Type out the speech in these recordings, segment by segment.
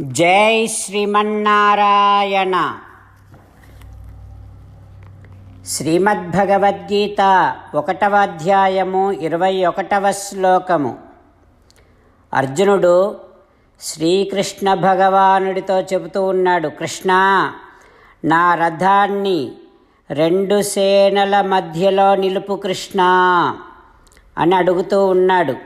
జై శ్రీమన్నారాయణ. శ్రీమద్భగవద్గీత ఒకటవ అధ్యాయము ఇరవై ఒకటవ శ్లోకము. అర్జునుడు శ్రీకృష్ణ భగవానుడితో చెబుతూ ఉన్నాడు కృష్ణ నా రథాన్ని రెండు సేనల మధ్యలో నిలుపు కృష్ణ అని అడుగుతూ ఉన్నాడు.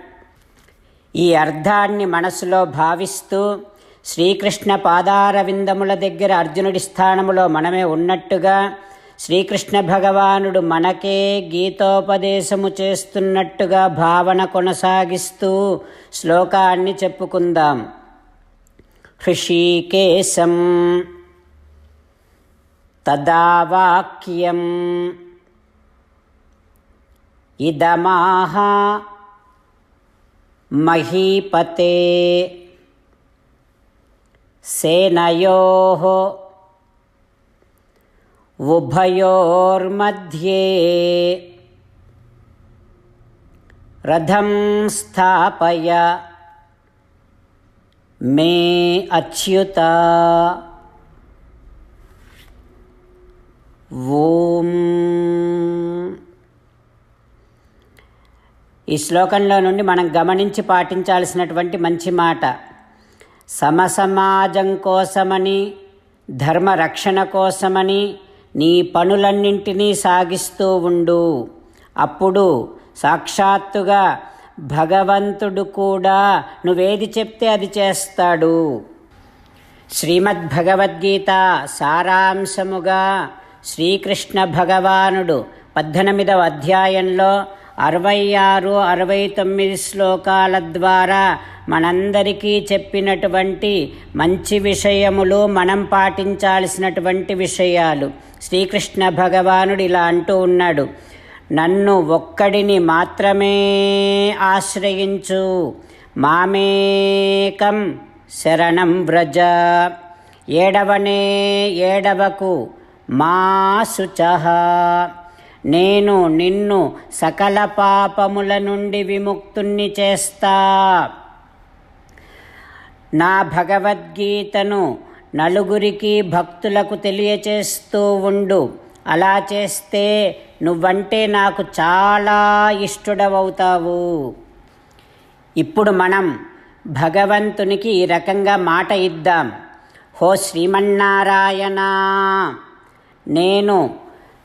ఈ అర్థాన్ని మనసులో భావిస్తూ శ్రీకృష్ణ పాదారవిందముల దగ్గర అర్జునుడి స్థానములో మనమే ఉన్నట్టుగా శ్రీకృష్ణ భగవానుడు మనకే గీతోపదేశము చేస్తున్నట్టుగా భావన కొనసాగిస్తూ శ్లోకాన్ని చెప్పుకుందాం. హృషీకేశం తదా వాక్యం ఇదమాహ మహీపతే सेनयोः ఉభయోర్మధ్యే రథం స్థాపయ మే అచ్యుత ఓం ఈ శ్లోకంలో నుండి మనం గమనించి పాటించాల్సినటువంటి మంచి మాట సమసమాజం కోసమని ధర్మ రక్షణ కోసమని నీ పనులన్నింటినీ సాగిస్తూ ఉండు. అప్పుడు సాక్షాత్తుగా భగవంతుడు కూడా నువ్వేది చెప్తే అది చేస్తాడు. శ్రీమద్భగవద్గీత సారాంశముగా శ్రీకృష్ణ భగవానుడు పద్దెనిమిదవ అధ్యాయంలో అరవై ఆరు అరవై తొమ్మిది శ్లోకాల ద్వారా మనందరికీ చెప్పినటువంటి మంచి విషయములు మనం పాటించాల్సినటువంటి విషయాలు. శ్రీకృష్ణ భగవానుడు ఇలా అంటూ ఉన్నాడు నన్ను ఒక్కడిని మాత్రమే ఆశ్రయించు. మామేకం శరణం వ్రజ. ఏడవనే ఏడవకు మా నేను నిన్ను సకల పాపముల నుండి విముక్తుణ్ణి చేస్తా. నా భగవద్గీతను నలుగురికి భక్తులకు తెలియచేస్తూ ఉండు. అలా చేస్తే నువ్వంటే నాకు చాలా ఇష్టడవవుతావు. ఇప్పుడు మనం భగవంతునికి ఈ రకంగా మాట ఇద్దాం. హో శ్రీమన్నారాయణ నేను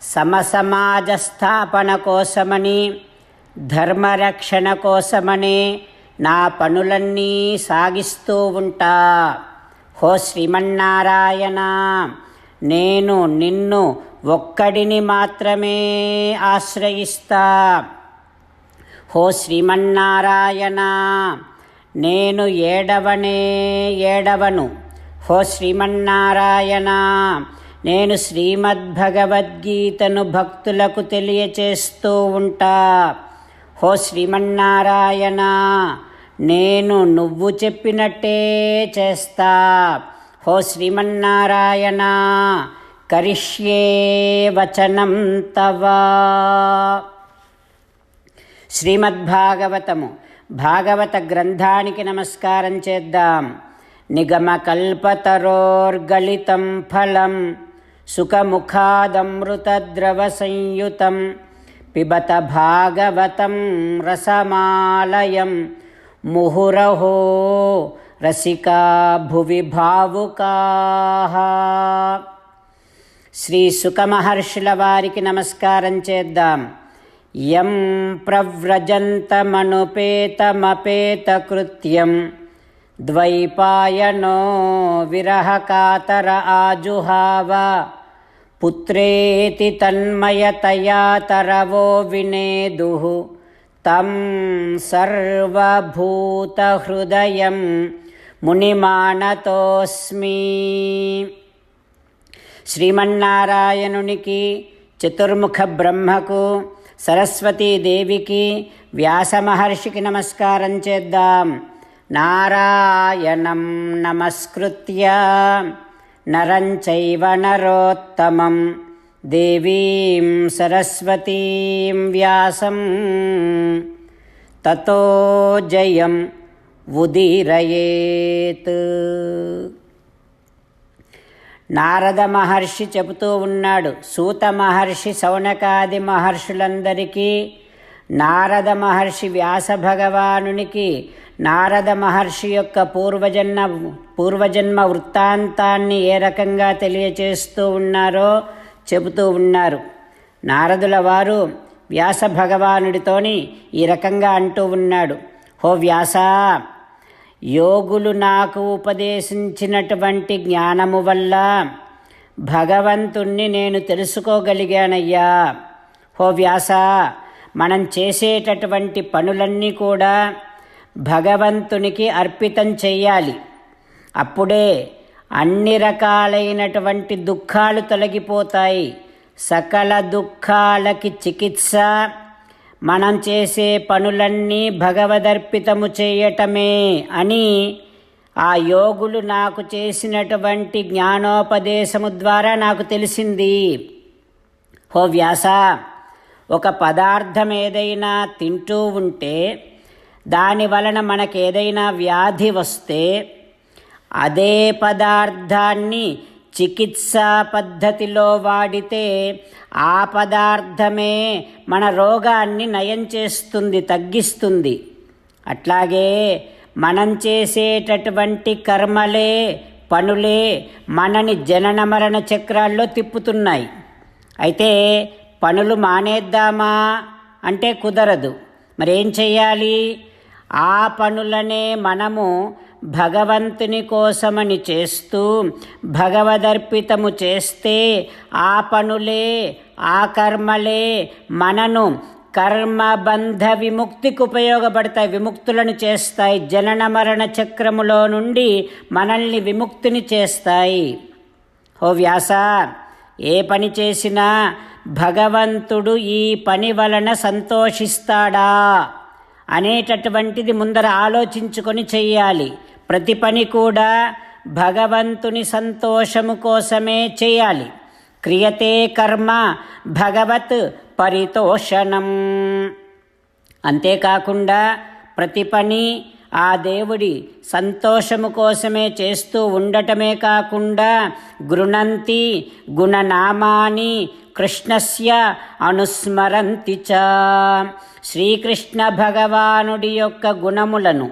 సమసమాజ స్థాపన కోసమని ధర్మరక్షణ కోసమని నా పనులన్నీ సాగిస్తూ ఉంటా. హో శ్రీమన్నారాయణ నేను నిన్ను ఒక్కడిని మాత్రమే ఆశ్రయిస్తా. హో శ్రీమన్నారాయణ నేను ఏడవనే ఏడవను. హో శ్రీమన్నారాయణ నేను శ్రీమద్భగవద్గీతను భక్తులకు తెలియచేస్తూ ఉంటా. హో శ్రీమన్నారాయణ నేను నువ్వు చెప్పినట్టే చేస్తా. హో శ్రీమన్నారాయణ కరిష్యే వచనం తవా. శ్రీమద్భాగవతము. భాగవత గ్రంథానికి నమస్కారం చేద్దాం. నిగమకల్పతరోర్గళితం ఫలం సుఖముఖాదమృతద్రవ సంయుతం పిబత భాగవతం రసమాలయం. ముహురహో రసికా భువి భావుకా. శ్రీ సుఖమహర్షుల వారికి నమస్కారం చేద్దాం. యం ప్రవ్రజంతమనుపేతమపేతకృత్యం. ద్వైపాయనో విరహకాతర ఆజుహావ. పుత్రేతి తన్మయతయా తరవో వినేదు. తం సర్వభూతహృదయం మునిమానతోస్మి. శ్రీమన్నారాయణునికి చతుర్ముఖ బ్రహ్మకు సరస్వతీదేవికి వ్యాసమహర్షికి నమస్కారం చేద్దాం. నారాయణం నమస్కృత్య. నరం నరోత్తమం. దేవీం సరస్వతీం వ్యాసం. తతో జయం ఉదీరయేత్. నారద మహర్షి చెబుతూ ఉన్నాడు సూత మహర్షి సౌనకాది మహర్షులందరికీ నారద మహర్షి వ్యాస భగవానునికి నారద మహర్షి యొక్క పూర్వజన్మ పూర్వజన్మ వృత్తాంతాన్ని ఏ రకంగా తెలియచేస్తూ ఉన్నారో చెబుతూ ఉన్నారు. నారదుల వారు వ్యాస భగవానుడితోని ఈ రకంగా అంటూ ఉన్నాడు. హో వ్యాసా యోగులు నాకు ఉపదేశించినటువంటి జ్ఞానము వల్ల భగవంతుణ్ణి నేను తెలుసుకోగలిగానయ్యా. హో వ్యాస మనం చేసేటటువంటి పనులన్నీ కూడా భగవంతునికి అర్పితం చెయ్యాలి. అప్పుడే అన్ని రకాలైనటువంటి దుఃఖాలు తొలగిపోతాయి. సకల దుఃఖాలకి చికిత్స మనం చేసే పనులన్నీ భగవదర్పితము చేయటమే అని ఆ యోగులు నాకు చేసినటువంటి జ్ఞానోపదేశము ద్వారా నాకు తెలిసింది. హో వ్యాస ఒక పదార్థం ఏదైనా తింటూ ఉంటే దాని వలన మనకేదైనా వ్యాధి వస్తే అదే పదార్థాన్ని చికిత్సా పద్ధతిలో వాడితే ఆ పదార్థమే మన రోగాన్ని నయం చేస్తుంది తగ్గిస్తుంది. అట్లాగే మనం చేసేటటువంటి కర్మలే పనులే మనని జనన మరణ చక్రాల్లో తిప్పుతున్నాయి. అయితే పనులు మానేద్దామా అంటే కుదరదు. మరేం చేయాలి ఆ పనులనే మనము భగవంతుని కోసమని చేస్తూ భగవదర్పితము చేస్తే ఆ పనులే ఆ కర్మలే మనను కర్మబంధ విముక్తికి ఉపయోగపడతాయి. విముక్తులను చేస్తాయి. జనన మరణ చక్రములో నుండి మనల్ని విముక్తిని చేస్తాయి. ఓ వ్యాస ఏ పని చేసినా భగవంతుడు ఈ పని వలన సంతోషిస్తాడా? అనేటటువంటిది ముందర ఆలోచించుకొని చెయ్యాలి. ప్రతి పని కూడా భగవంతుని సంతోషము కోసమే చేయాలి క్రియతే కర్మ భగవత్ పరితోషణం. అంతేకాకుండా ప్రతి పని ఆ దేవుడి సంతోషము కోసమే చేస్తూ ఉండటమే కాకుండా గృణంతి గుణనామాని కృష్ణస్య అనుస్మరంతి చ. శ్రీకృష్ణ భగవానుడి యొక్క గుణములను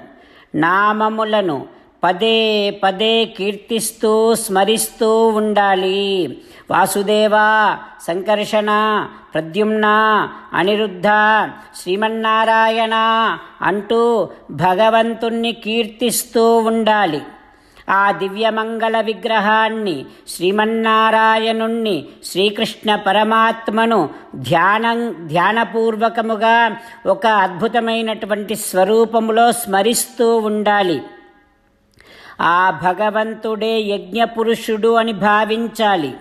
నామములను పదే పదే కీర్తిస్తూ స్మరిస్తూ ఉండాలి. వాసుదేవ సంకర్షణ ప్రద్యుమ్న అనిరుద్ధ శ్రీమన్నారాయణ అంటూ భగవంతుణ్ణి కీర్తిస్తూ ఉండాలి. ఆ దివ్యమంగళ విగ్రహాన్ని శ్రీమన్నారాయణుణ్ణి శ్రీకృష్ణ పరమాత్మను ధ్యానం ధ్యానపూర్వకముగా ఒక అద్భుతమైనటువంటి స్వరూపములో స్మరిస్తూ ఉండాలి. ఆ భగవంతుడే యజ్ఞపురుషుడు అని భావించాలి.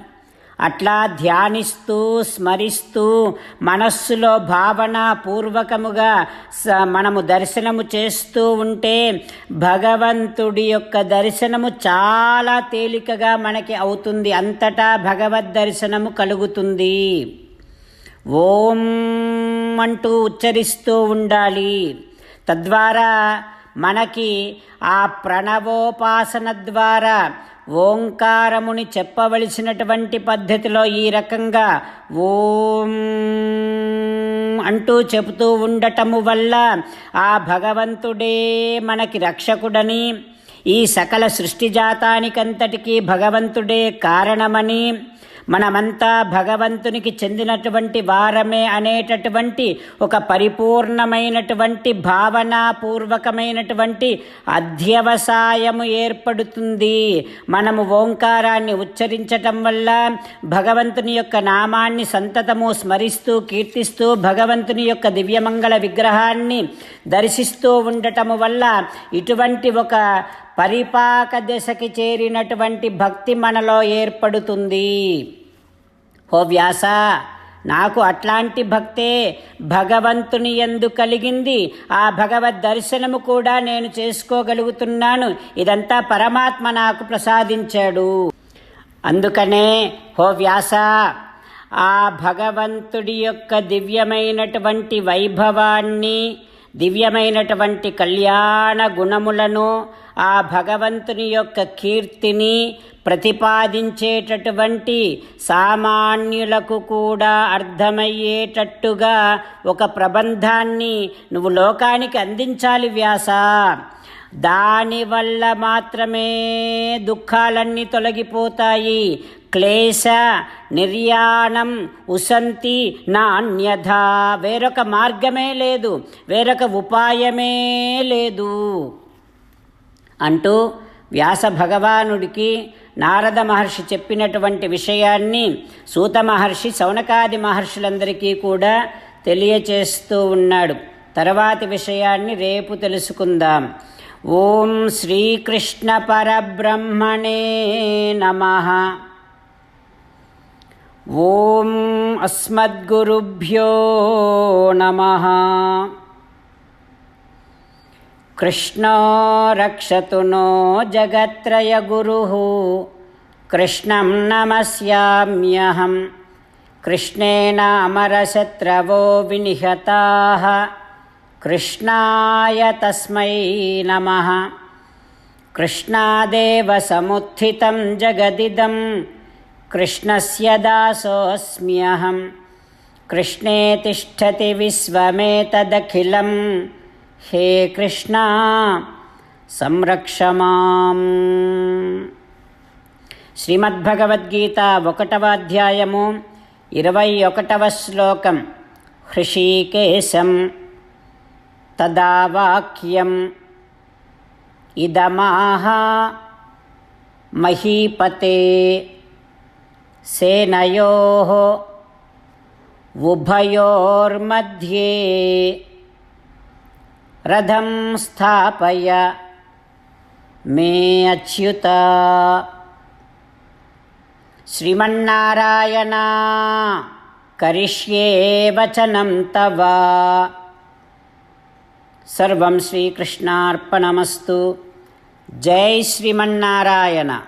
అట్లా ధ్యానిస్తూ స్మరిస్తూ మనస్సులో భావన పూర్వకముగా స మనము దర్శనము చేస్తూ ఉంటే భగవంతుడి యొక్క దర్శనము చాలా తేలికగా మనకి అవుతుంది. అంతటా భగవద్ దర్శనము కలుగుతుంది. ఓం అంటూ ఉచ్చరిస్తూ ఉండాలి. తద్వారా మనకి ఆ ప్రణవోపాసన ద్వారా ఓంకారముని చెప్పవలసినటువంటి పద్ధతిలో ఈ రకంగా ఓం అంటూ చెబుతూ ఉండటము వల్ల ఆ భగవంతుడే మనకి రక్షకుడని ఈ సకల సృష్టి జాతానికంతటికీ భగవంతుడే కారణమని మనమంతా భగవంతునికి చెందినటువంటి వారమే అనేటటువంటి ఒక పరిపూర్ణమైనటువంటి భావనాపూర్వకమైనటువంటి అధ్యవసాయము ఏర్పడుతుంది. మనము ఓంకారాన్ని ఉచ్చరించటం వల్ల భగవంతుని యొక్క నామాన్ని సంతతము స్మరిస్తూ కీర్తిస్తూ భగవంతుని యొక్క దివ్యమంగళ విగ్రహాన్ని దర్శిస్తూ ఉండటము వల్ల ఇటువంటి ఒక పరిపాక దశకి చేరినటువంటి భక్తి మనలో ఏర్పడుతుంది. ఓ వ్యాస నాకు అట్లాంటి భక్తే భగవంతుని ఎందు కలిగింది. ఆ భగవద్ దర్శనము కూడా నేను చేసుకోగలుగుతున్నాను. ఇదంతా పరమాత్మ నాకు ప్రసాదించాడు. అందుకనే హో వ్యాస ఆ భగవంతుడి యొక్క దివ్యమైనటువంటి వైభవాన్ని దివ్యమైనటువంటి కళ్యాణ గుణములను ఆ భగవంతుని యొక్క కీర్తిని ప్రతిపాదించేటటువంటి సామాన్యులకు కూడా అర్థమయ్యేటట్టుగా ఒక ప్రబంధాన్ని నువ్వు లోకానికి అందించాలి వ్యాస. దానివల్ల మాత్రమే దుఃఖాలన్నీ తొలగిపోతాయి. క్లేశ నిర్యాణం ఉసంతి నాణ్యథ వేరొక మార్గమే లేదు. వేరొక ఉపాయమే లేదు. అంటూ వ్యాస భగవానుడికి నారద మహర్షి చెప్పినటువంటి విషయాన్ని సూత మహర్షి శౌనకాది మహర్షులందరికీ కూడా తెలియచేస్తూ ఉన్నాడు. తర్వాతి విషయాన్ని రేపు తెలుసుకుందాం. ఓం శ్రీకృష్ణ పరబ్రహ్మణే నమ. ఓం అస్మద్గురుభ్యో నమ. कृष्णो रक्षतु नो जगत्त्रयगुरुः कृष्णं नमस्याम्यहं। कृष्णेनामरशत्रवो विनिहताः। कृष्णाय तस्मै नमः। कृष्णादेव समुत्थितं जगदिदं। कृष्णस्य दासोऽस्म्यहं। कृष्णे तिष्ठति विश्वमेतदखिलम् హే కృష్ణ సంరక్ష మాం. శ్రీమద్భగవద్గీత ఒకటవ అధ్యాయము ఇరవై ఒకటవ శ్లోకం హృషీకేశం. తదా ఇదమాహ మహీపతే సేనయో ఉభయోర్मध्ये రథం స్థాపయ. మే అచ్యుత. శ్రీమన్నారాయణ. కరిష్యే వచనం తవ. సర్వం శ్రీకృష్ణార్పణమస్తు. జై శ్రీమన్నారాయణ.